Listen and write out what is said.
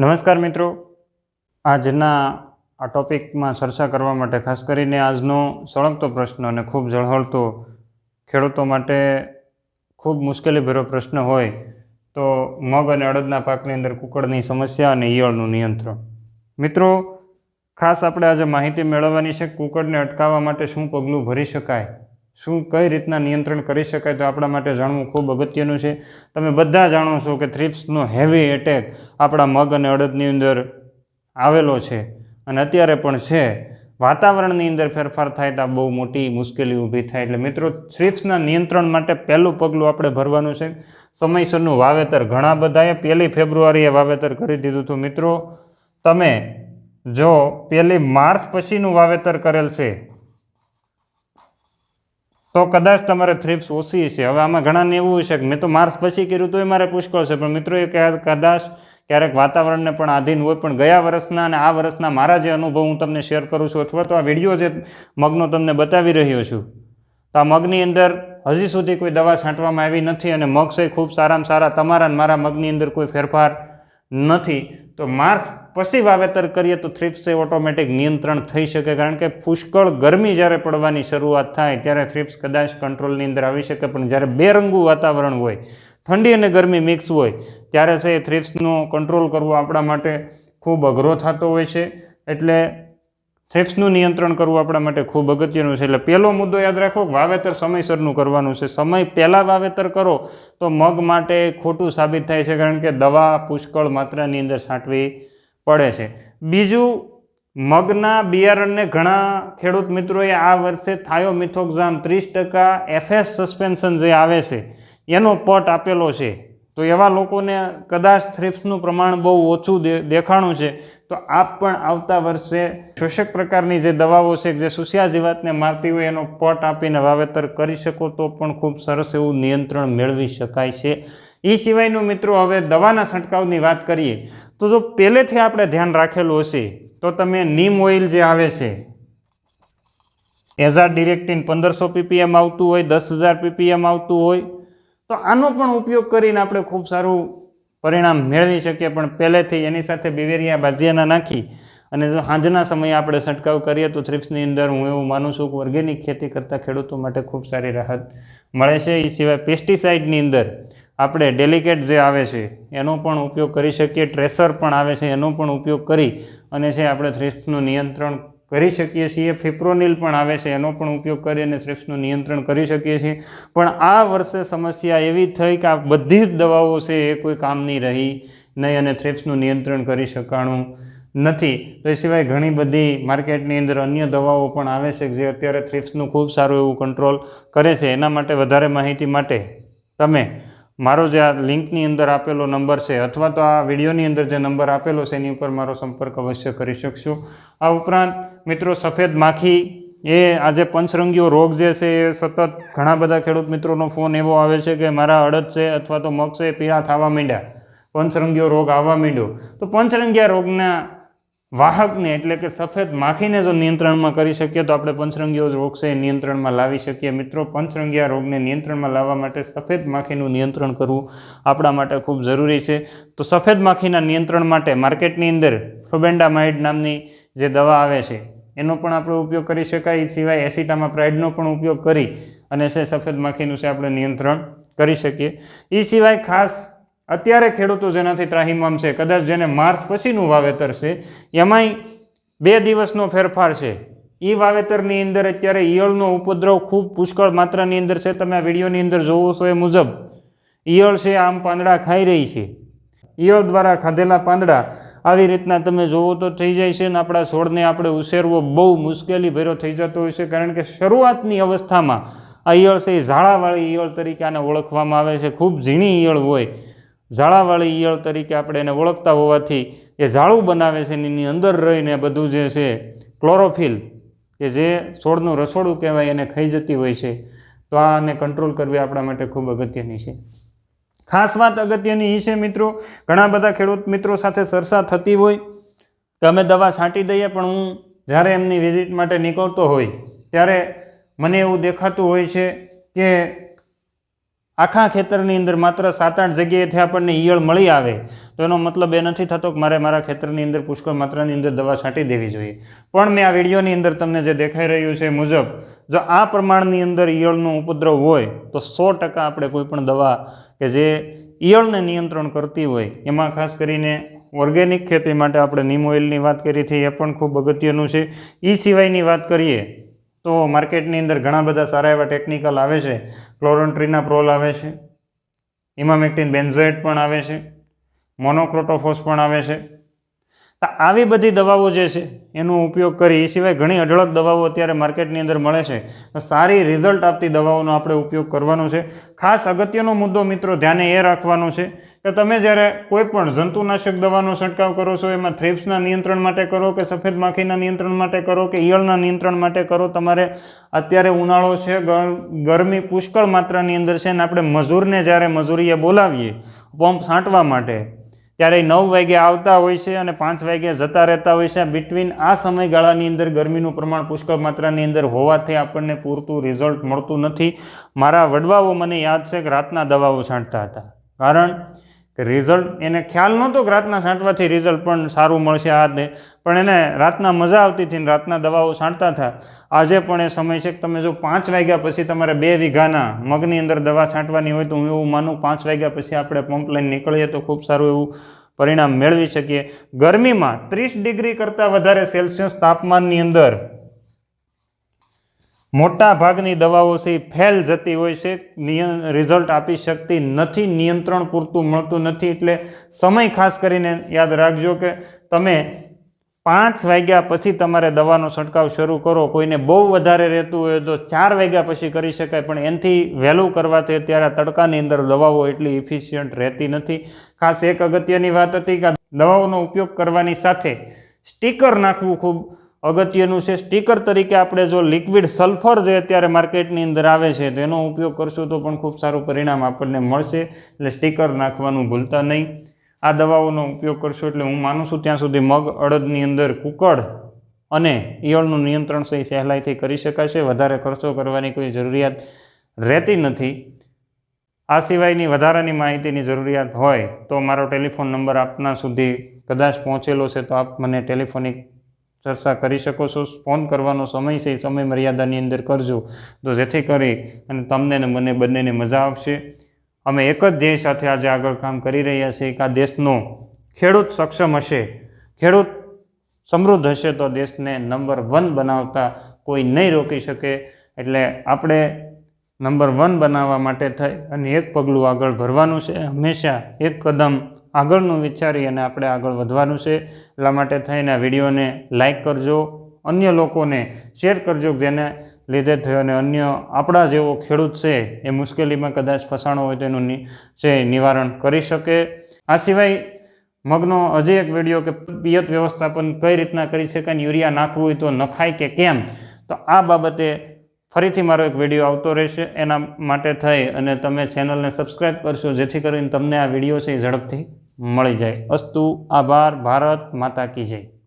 નમસ્કાર મિત્રો. આજના આ ટોપિકમાં ચર્ચા કરવા માટે ખાસ કરીને આજનો સળગતો પ્રશ્ન અને ખૂબ ઝળહળતો ખેડૂતો માટે ખૂબ મુશ્કેલીભર્યો પ્રશ્ન હોય તો મગ અને અડદના પાકની અંદર કુકળની સમસ્યા અને ઈયળનું નિયંત્રણ. મિત્રો, ખાસ આપણે આજે માહિતી મેળવવાની છે કુકળને અટકાવવા માટે શું પગલું ભરી શકાય? શું, કઈ રીતના નિયંત્રણ કરી શકાય તો આપણા માટે જાણવું ખૂબ અગત્યનું છે. તમે બધા જાણો છો કે થ્રિપ્સનો હેવી એટેક આપણા મગ અને અડદની અંદર આવેલો છે અને અત્યારે પણ છે. વાતાવરણની અંદર ફેરફાર થાય તો આ બહુ મોટી મુશ્કેલી ઊભી થાય. એટલે મિત્રો, થ્રિપ્સના નિયંત્રણ માટે પહેલું પગલું આપણે ભરવાનું છે. સમયસરનું વાવેતર ઘણા બધાએ પહેલી ફેબ્રુઆરીએ વાવેતર કરી દીધું હતું. મિત્રો, તમે જો પહેલી માર્ચ પછીનું વાવેતર કરેલ છે તો કદાચ તમારે થ્રિપ્સ ઓછી છે. હવે આમાં ઘણાને એવું છે કે મેં તો માર્સ પછી કર્યું તોય મારે પુષ્કળ છે. પણ મિત્રો એ કદાચ ક્યારેક વાતાવરણને પણ આધીન હોય, પણ ગયા વર્ષના અને આ વર્ષના મારા જે અનુભવ હું તમને શેર કરું છું અથવા તો આ વીડિયો જે મગનો તમને બતાવી રહ્યો છું, તો આ મગની અંદર હજી સુધી કોઈ દવા છાંટવામાં આવી નથી અને મગ છે ખૂબ સારામાં સારા, તમારા મારા મગની અંદર કોઈ ફેરફાર નથી. તો માર્ચ પછી વાવેતર કરીએ તો થ્રિપ્સ એ ઓટોમેટિક નિયંત્રણ થઈ શકે, કારણ કે પુષ્કળ ગરમી જ્યારે પડવાની શરૂઆત થાય ત્યારે થ્રિપ્સ કદાચ કંટ્રોલની અંદર આવી શકે, પણ જ્યારે બેરંગું વાતાવરણ હોય, ઠંડી અને ગરમી મિક્સ હોય, ત્યારે છે એ થ્રિપ્સનો કંટ્રોલ કરવો આપણા માટે ખૂબ અઘરો થતો હોય છે. એટલે થ્રિપ્સનું નિયંત્રણ કરવું આપણા માટે ખૂબ અગત્યનું છે. એટલે પહેલો મુદ્દો યાદ રાખો, વાવેતર સમયસરનું કરવાનું છે. સમય પહેલાં વાવેતર કરો તો મગ માટે ખોટું સાબિત થાય છે, કારણ કે દવા પુષ્કળ માત્રાની અંદર છાંટવી પડે છે. બીજું, મગના બિયારણને ઘણા ખેડૂત મિત્રોએ આ વર્ષે થાયો મિથોક્ઝામ ત્રીસ ટકા એફએસ સસ્પેન્શન જે આવે છે, એનો પટ આપેલો છે. તો એવા લોકોને કદાચ થ્રિપ્સનું પ્રમાણ બહુ ઓછું દેખાણું છે, તો આપ પણ આવતા વર્ષે શોષક પ્રકારની જે દવાઓ છે, જે સુસ્યા જીવાતને મારતી હોય એનો પટ આપીને વાવેતર કરી શકો તો પણ ખૂબ સરસ એવું નિયંત્રણ મેળવી શકાય છે. એ સિવાયનું મિત્રો હવે દવાના છંટકાવની વાત કરીએ, તો જો પહેલેથી આપણે ધ્યાન રાખેલું હશે, તો તમે નીમ ઓઇલ જે આવે છે એઝાર ડિરેક્ટિન પંદરસો પીપીએમ આવતું હોય, દસ હજાર પીપીએમ આવતું હોય તો આનો પણ ઉપયોગ કરીને આપણે ખૂબ સારું પરિણામ મેળવી શકીએ, પણ પહેલેથી એની સાથે બિવેરિયા બાજિયાના નાખી અને જો સાંજના સમયે આપણે છંટકાવ કરીએ તો થ્રિપ્સની અંદર હું એવું માનું છું કે ઓર્ગેનિક ખેતી કરતા ખેડૂતો માટે ખૂબ સારી રાહત મળે છે. એ સિવાય પેસ્ટિસાઇડની અંદર આપણે ડેલિકેટ જે આવે છે, એનો પણ ઉપયોગ કરી શકીએ. ટ્રેસર પણ આવે છે, એનો પણ ઉપયોગ કરી અને છે આપણે થ્રિપ્સનું નિયંત્રણ કરી શકીએ છીએ. ફિપ્રોનિલ પણ આવે છે, એનો પણ ઉપયોગ કરી અને થ્રિપ્સનું નિયંત્રણ કરી શકીએ છીએ. પણ આ વર્ષે સમસ્યા એવી થઈ કે આ બધી જ દવાઓ છે, એ કોઈ કામની રહી નહીં અને થ્રિપ્સનું નિયંત્રણ કરી શકાણું નથી. તો એ સિવાય ઘણી બધી માર્કેટની અંદર અન્ય દવાઓ પણ આવે છે જે અત્યારે થ્રિપ્સનું ખૂબ સારું એવું કંટ્રોલ કરે છે. એના માટે વધારે માહિતી માટે તમે મારો જે આ લિંકની અંદર આપેલો નંબર છે અથવા તો આ વિડીયોની અંદર જે નંબર આપેલો છે, એની ઉપર મારો સંપર્ક અવશ્ય કરી શકશો. આ ઉપરાંત, મિત્રો, સફેદ માખી એ આજે પંચરંગીઓ રોગ જે છે, એ સતત ઘણા બધા ખેડૂત મિત્રોનો ફોન એવો આવે છે કે મારા અડદ છે અથવા તો મગ છે પીળા થવા માંડ્યા. પંચરંગીઓ રોગ આવવા માંડ્યો. તો પંચરંગિયા રોગના વાહકને એટલે કે સફેદ માખીને જો નિયંત્રણમાં કરી શકીએ તો આપણે પંચરંગીઓ રોગ છે એ નિયંત્રણમાં લાવી શકીએ. મિત્રો, પંચરંગીયા રોગને નિયંત્રણમાં લાવવા માટે સફેદ માખીનું નિયંત્રણ કરવું આપણા માટે ખૂબ જરૂરી છે. તો સફેદ માખીના નિયંત્રણ માટે માર્કેટની અંદર ફ્રોબેન્ડામાઇડ નામની જે દવા આવે છે, એનો પણ આપણે ઉપયોગ કરી શકાય. સિવાય એસિટામાં પ્રાઇડનો પણ ઉપયોગ કરી અને છે, સફેદ માખીનું છે, આપણે નિયંત્રણ કરી શકીએ. એ સિવાય ખાસ અત્યારે ખેડૂતો જેનાથી ત્રાહિમામ છે કદાચ જેને માર્ચ પછીનું વાવેતર છે, એમાંય બે દિવસનો ફેરફાર છે. એ વાવેતરની અંદર અત્યારે ઈયળનો ઉપદ્રવ ખૂબ પુષ્કળ માત્રાની અંદર છે. તમે આ વિડીયોની અંદર જોવો છો એ મુજબ, ઈયળ છે, આમ પાંદડા ખાઈ રહી છે. ઈયળ દ્વારા ખાધેલા પાંદડા આવી રીતના તમે જોવો તો થઈ જાય છે ને આપણા છોડને આપણે ઉછેરવો બહુ મુશ્કેલી ભેરો થઈ જતો હોય છે. કારણ કે શરૂઆતની અવસ્થામાં આ ઈયળ છે, એ ઝાડાવાળી ઈયળ તરીકે આને ઓળખવામાં આવે છે. ખૂબ ઝીણી ઈયળ હોય. ઝાડાવાળી ઈયળ તરીકે આપણે એને ઓળખતા હોવાથી એ ઝાડું બનાવે છે એની અંદર રહીને બધું જે છે, ક્લોરોફિલ, કે જે છોડનું રસોડું કહેવાય એને ખાઈ જતી હોય છે. તો આને કંટ્રોલ કરવી આપણા માટે ખૂબ અગત્યની છે. ખાસ વાત અગત્યની એ છે મિત્રો, ઘણા બધા ખેડૂત મિત્રો સાથે ચર્ચા થતી હોય, કે અમે દવા છાંટી દઈએ પણ હું જ્યારે એમની વિઝિટ માટે નીકળતો હોય, ત્યારે મને એવું દેખાતું હોય છે કે આખા ખેતરની અંદર માત્ર સાત આઠ જગ્યાએથી આપણને ઈયળ મળી આવે, તો એનો મતલબ એ નથી થતો કે મારે મારા ખેતરની અંદર પુષ્કળ માત્રાની અંદર દવા છાંટી દેવી જોઈએ. પણ મેં આ વિડીયોની અંદર તમને જે દેખાઈ રહ્યું છે મુજબ, જો આ પ્રમાણની અંદર ઈયળનો ઉપદ્રવ હોય, તો સો ટકા આપણે કોઈપણ દવા કે જે ઈયળને નિયંત્રણ કરતી હોય, એમાં ખાસ કરીને ઓર્ગેનિક ખેતી માટે આપણે નીમ ઓઇલની વાત કરી હતી એ પણ ખૂબ અગત્યનું છે. એ સિવાયની વાત કરીએ તો માર્કેટની અંદર ઘણા બધા સારા એવા ટેકનિકલ આવે છે. ક્લોરોન્ટ્રીના પ્રોલ આવે છે. ઇમામેક્ટિન બેન્ઝોએટ પણ આવે છે. મોનોક્રોટોફોસ પણ આવે છે. તો આવી બધી દવાઓ જે છે, એનો ઉપયોગ કરી, એ સિવાય ઘણી અઢળક દવાઓ અત્યારે માર્કેટની અંદર મળે છે. સારી રિઝલ્ટ આપતી દવાઓનો આપણે ઉપયોગ કરવાનો છે. ખાસ અગત્યનો મુદ્દો મિત્રો ધ્યાને એ રાખવાનો છે કે તમે જ્યારે કોઈ પણ જંતુનાશક દવાનો છંટકાવ કરો છો, એમાં થ્રિપ્સના નિયંત્રણ માટે કરો કે સફેદ માખીના નિયંત્રણ માટે કરો કે ઈયળના નિયંત્રણ માટે કરો? તમારે અત્યારે ઉનાળો છે ગરમી પુષ્કળ માત્રાની અંદર છે ને આપણે મજૂરને જ્યારે મજૂરીએ બોલાવીએ પંપ છાંટવા માટે ત્યારે નવ વાગે આવતા હોય છે અને પાંચ વાગે જતા રહેતા હોય છે બિટવીન આ સમયગાળાની અંદર ગરમીનું પ્રમાણ પુષ્કળ માત્રાની અંદર હોવાથી આપણને પૂરતું રિઝલ્ટ મળતું નથી. મારા વડવાઓ મને યાદ છે કે રાતના દવાઓ છાંટતા હતા. કારણ રિઝલ્ટ એને ખ્યાલ નહોતો કે રાતના છાંટવાથી રિઝલ્ટ પણ સારું મળશે આ તે પણ એને રાતના મજા આવતી હતી રાતના દવાઓ છાંટતા હતા. આજે પણ એ સમય છે કે તમે જો પાંચ વાગ્યા પછી તમારે બે વીઘાના મગની અંદર દવા છાંટવાની હોય તો હું એવું માનું પાંચ વાગ્યા પછી આપણે પંપ લઈને નીકળીએ તો ખૂબ સારું એવું પરિણામ મેળવી શકીએ. ગરમીમાં ત્રીસ ડિગ્રી કરતાં વધારે સેલ્સિયસ તાપમાનની અંદર મોટા ભાગની દવાઓ છે, ફેલ જતી હોય છે રિઝલ્ટ આપી શકતી નથી, નિયંત્રણ પૂરતું મળતું નથી, એટલે સમય ખાસ કરીને યાદ રાખજો કે તમે પાંચ વાગ્યા પછી તમારે દવાનો છંટકાવ શરૂ કરો, કોઈને બહુ વધારે રહેતું હોય તો ચાર વાગ્યા પછી કરી શકાય, પણ એનાથી વહેલું કરવાથી અત્યારે તડકાની અંદર દવાઓ એટલી ઇફિશિયન્ટ રહેતી નથી. ખાસ એક અગત્યની વાત હતી કે દવાઓનો ઉપયોગ કરવાની સાથે સ્ટીકર નાખવું ખૂબ અગત્યનું છે સ્ટીકર તરીકે આપણે જો લિક્વિડ સલ્ફર જે અત્યારે માર્કેટની અંદર આવે છે તેનો ઉપયોગ કરશું તો પણ ખૂબ સારું પરિણામ આપણને મળશે. એટલે સ્ટીકર નાખવાનું ભૂલતા નહીં. આ દવાઓનો ઉપયોગ કરશો એટલે હું માનું છું ત્યાં સુધી મગ, અડદની અંદર કુકડ અને ઈયળનું નિયંત્રણ સહી સહેલાઈથી કરી શકાશે. વધારે ખર્ચો કરવાની કોઈ જરૂરિયાત રહેતી નથી. આ સિવાયની વધારાની માહિતીની જરૂરિયાત હોય તો મારો ટેલિફોન નંબર આપના સુધી કદાચ પહોંચેલો છે, તો આપ મને ટેલિફોનિક ચર્ચા કરી શકો છો. ફોન કરવાનો સમય છે, એ સમય મર્યાદાની અંદર કરજો. તો જેથી કરી અને તમને ને મને બંનેને મજા આવશે. અમે એક જ ધ્યેય સાથે આજે આગળ કામ કરી રહ્યા છીએ. કે આ દેશનો ખેડૂત સક્ષમ હશે, ખેડૂત સમૃદ્ધ હશે, તો દેશને નંબર વન બનાવતા કોઈ નહીં રોકી શકે. એટલે આપણે નંબર વન બનાવવા માટે થઈ અને એક પગલું આગળ ભરવાનું છે. હંમેશા એક કદમ આગળનું વિચારી અને આપણે આગળ વધવાનું છે. એટલા માટે થઈને વિડીયોને લાઈક કરજો, અન્ય લોકોને શેર કરજો જેને લીધે થયો અને અન્ય આપણા જેવો ખેડૂત છે એ મુશ્કેલીમાં કદાચ ફસાણો હોય તેનું છે નિવારણ કરી શકે. આ સિવાય મગનો હજી એક વીડિયો કે પિયત વ્યવસ્થાપન કઈ રીતના કરી શકાય યુરિયા નાખવું હોય તો નખાય કે કેમ? તો આ બાબતે ફરીથી મારો એક વીડિયો આવતો રહેશે. એના માટે થઈ અને તમે ચેનલને સબસ્ક્રાઈબ કરશો જેથી કરીને તમને આ વીડિયો છે એ ઝડપથી મળી જાય. અસ્તુ આભાર ભારત માતા કી જય.